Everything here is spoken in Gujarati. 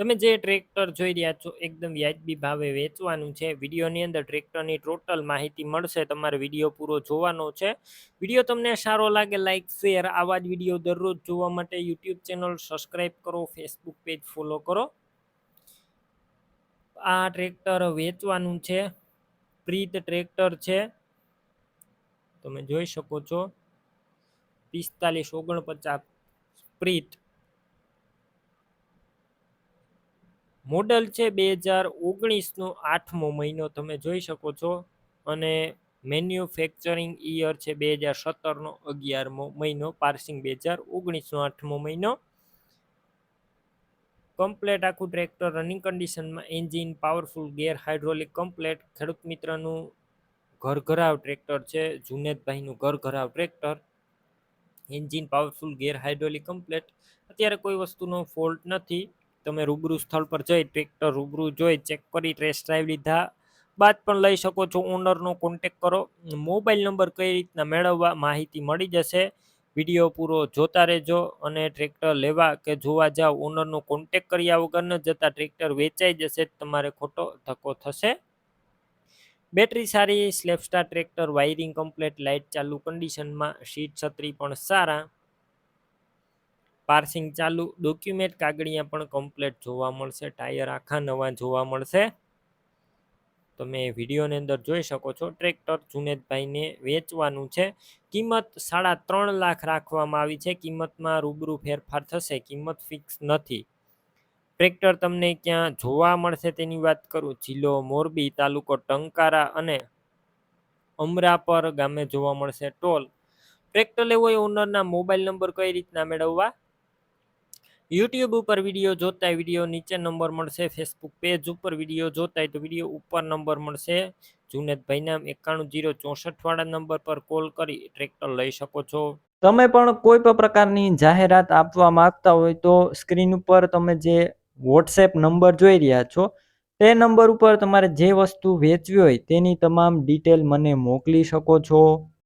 તમે જે ટ્રેક્ટર જોઈ રહ્યા છો, એકદમ વ્યાજબી ભાવે વેચવાનું છે. વિડીયોની અંદર ટ્રેક્ટરની ટોટલ માહિતી મળશે. તમારે વીડિયો પૂરો જોવાનો છે. વીડિયો તમને સારો લાગે લાઇક શેર, આવા જ વીડિયો દરરોજ જોવા માટે યુટ્યુબ ચેનલ સબસ્ક્રાઈબ કરો, ફેસબુક પેજ ફોલો કરો. આ ટ્રેક્ટર વેચવાનું છે. પ્રીત ટ્રેક્ટર છે. તમે જોઈ શકો છો. પિસ્તાલીસ ઓગણપચાસ પ્રીત મોડલ છે બે હજાર ઓગણીસનો આઠમો મહિનો. તમે જોઈ શકો છો. અને મેન્યુફેક્ચરિંગ ઇયર છે બે હજાર સત્તરનો અગિયારમો મહિનો, પાર્સિંગ બે હજાર ઓગણીસનો આઠમો મહિનો. કમ્પ્લેટ આખું ટ્રેક્ટર રનિંગ કન્ડિશનમાં engine, powerful gear hydraulic complete. ખેડૂત મિત્રનું ઘર ઘરાવ ટ્રેક્ટર છે, જુનેદભાઈનું ઘર ઘરાવ tractor. Engine powerful gear hydraulic complete. અત્યારે કોઈ વસ્તુનો ફોલ્ટ નથી. તમે રૂબરૂ સ્થળ પર જઈ ટ્રેક્ટર રૂબરૂ જોઈ, ચેક કરી ટેસ્ટ ડ્રાઈવ લીધા. બાદ પણ લઈ શકો છો ઓનરનો કોન્ટેક કરો. મોબાઈલ નંબર કઈ રીતના મેળવવા માહિતી મળી જશે. વીડિયો પૂરો જોતા રહેજો અને ટ્રેક્ટર લેવા કે જોવા જાવ ઓનરનો કોન્ટેક કર્યા વગર ન જતા ટ્રેક્ટર વેચાઈ જશે તમારે ખોટો ધક્કો થશે. બેટરી સારી self starter tractor wiring complete light ચાલુ કન્ડિશનમાં સીટ છત્રી પણ સારા. પાર્સિંગ ચાલુ, ડોક્યુમેન્ટ કાગળિયા પણ કમ્પ્લેટ જોવા મળશે, ટાયર આખા નવા જોવા મળશે. તમે વિડીયોની અંદર જોઈ શકો છો, ટ્રેક્ટર જુનેદભાઈને વેચવાનું છે. કિંમત સાડા ત્રણ લાખ રાખવામાં આવી છે, કિંમતમાં રૂબરૂ ફેરફાર થશે, કિંમત ફિક્સ નથી. ટ્રેક્ટર તમને ક્યાં જોવા મળશે તેની વાત કરું, જિલ્લો મોરબી તાલુકો ટંકારા અને અમરાપર ગામે જોવા મળશે ટોલ. ટ્રેક્ટર લેવો એ ઓનરના મોબાઈલ નંબર કઈ રીતના મેળવવા? યુટ્યુબ ઉપર વીડિયો જોતા વીડિયો નીચે નંબર મળશે ફેસબુક પેજ ઉપર વીડિયો જોતા તો વીડિયો ઉપર નંબર મળશે. જુનેદભાઈ નામ એકાણું જીરો ચોસઠ વાળા નંબર પર કોલ કરી ટ્રેક્ટર લઈ શકો છો. તમે પણ કોઈ પણ પ્રકારની જાહેરાત આપવા માંગતા હોય તો સ્ક્રીન ઉપર તમે જે વોટ્સએપ નંબર જોઈ રહ્યા છો, તે નંબર ઉપર તમારે જે વસ્તુ વેચવી હોય તેની તમામ ડિટેલ મને મોકલી શકો છો.